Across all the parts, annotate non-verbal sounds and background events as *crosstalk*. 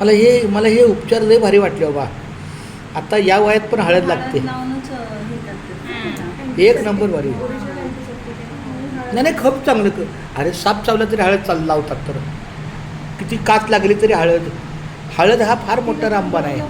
मला हे मला हे उपचार लय भारी वाटले बाबा. आता या वयात पण हळद लागते. हे एक नंबर भारी. नाही नाही खप चांगलं क अरे साप चावला तरी हळद चाल लावतात तर. किती काच लागली तरी हळद. हळद हा फार मोठा रामबाण आहे.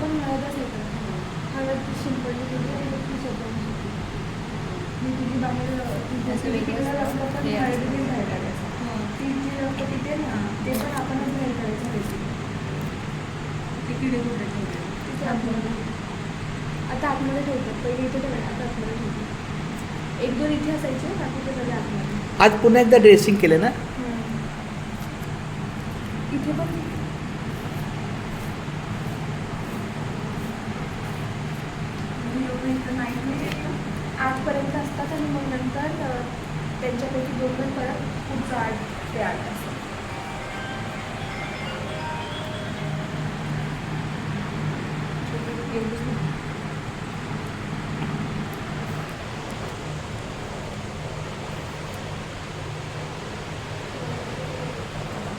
कुठे आता आतमध्ये ठेवतात. पहिले इथे ठेवले आता आतमध्ये ठेवतात. एक दोन इथे असायचे बाकी ते सगळे आतमध्ये आज पुन्हा एकदा ड्रेसिंग केलं ना? इथे पण आठपर्यंत असतात आणि मग नंतर त्यांच्यापैकी दोन दोन परत पुढचं आठ ते आठ एवढंच नाही.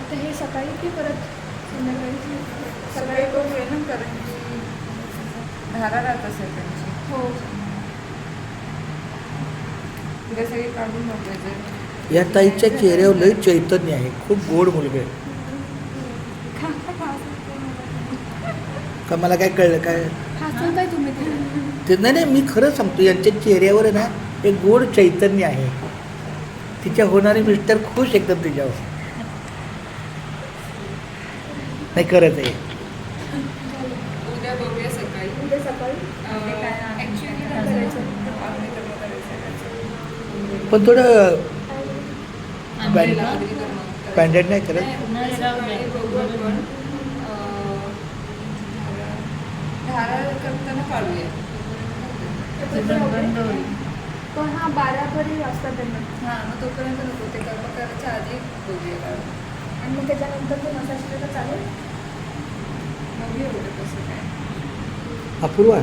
आता हे सकाळी की परत संध्याकाळी सकाळी बघूया ना कारण की धारा राहत असेल त्यांची. हो. उद्या सगळी काढून बघूया जर या ताईच्या चेहऱ्यावर लय चैतन्य आहे. खूप गोड मुलगा आहे. *laughs* का मला काय कळलं? काय? हसून काय तुम्ही ते नाही नाही मी खरं सांगतो यांच्या चेहऱ्यावर ना एक गोड चैतन्य आहे. तिच्या होणारे मिस्टर खुश एकदम तिच्यावर. नाही करत आहे. उद्या बघूया सकाळी उद्या सकाळी. ॲक्च्युली काय करायचं आगरी करणं करायचं पण थोडं बँडेड नाही करत नाही, सकाळी बघू आपण अं, धारा करताना काढूया. पण हा बारा परी वाजता त्यांना. हां मग तोपर्यंत नको. ते कर्म करायच्या आधी बघूया काढून आणि मग त्याच्यानंतर ते मसाज केलं तर चालेल? बघूया उद्या कसं काय. अपूर्वा.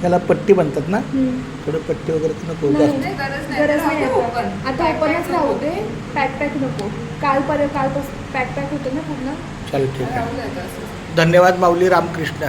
त्याला पट्टी म्हणतात ना? थोडं पट्टी वगैरे तर नको. गरज नाही. आता ओपनच राहू. दे पॅक पॅक नको. काल पर्यंत कालपासून पॅक पॅक होतं ना पूर्ण? चालेल ठीक आहे. धन्यवाद माऊली रामकृष्ण.